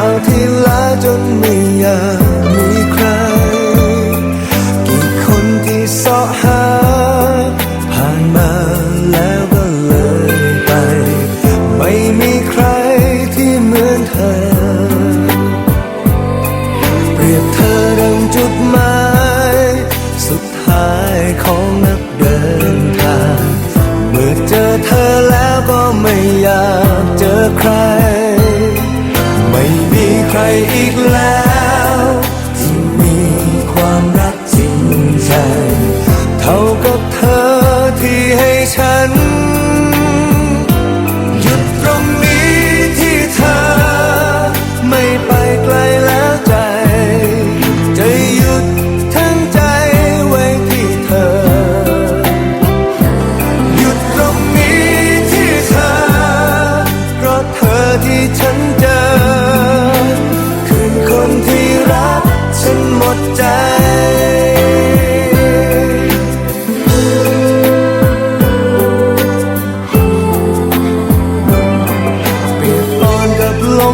าวที่ล้าจนไม่อยากมีใคร กี่คนที่เสาะหา ผ่านมาแล้วก็เลยไป ไม่มีใครที่เหมือนเธอ เปรียบเธอดังจุดหมาย สุดท้ายของนักเดินทาง เมื่อเจอเธอแล้วก็ไม่อยากเจอใคร ใครอีกแล้ว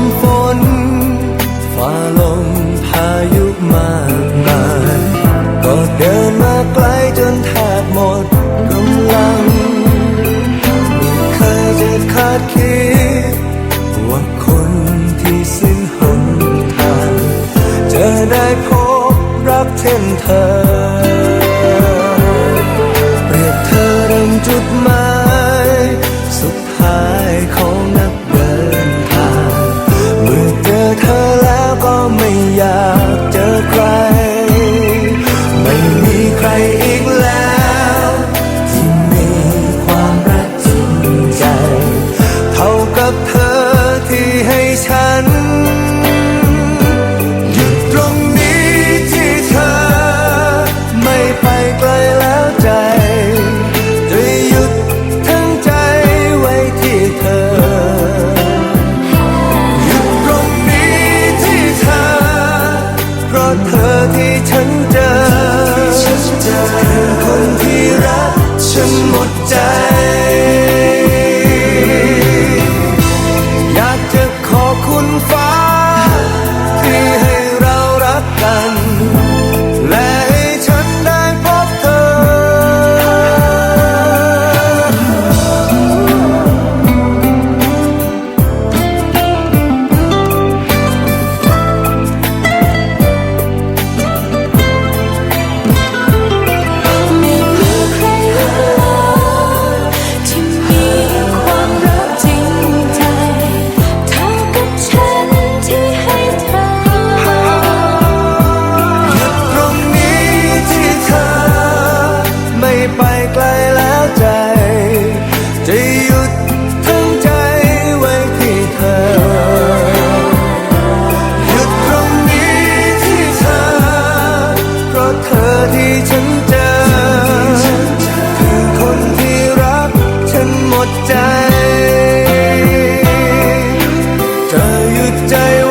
มฝนฝ่าลมพายุมากมายก็เดินมาไกลจนแทบหมดกำลังไม่เคยจะคาดคิดว่าคนที่สิ้นหนทางจะได้พบรักเช่นเธอ ที่ฉัน 在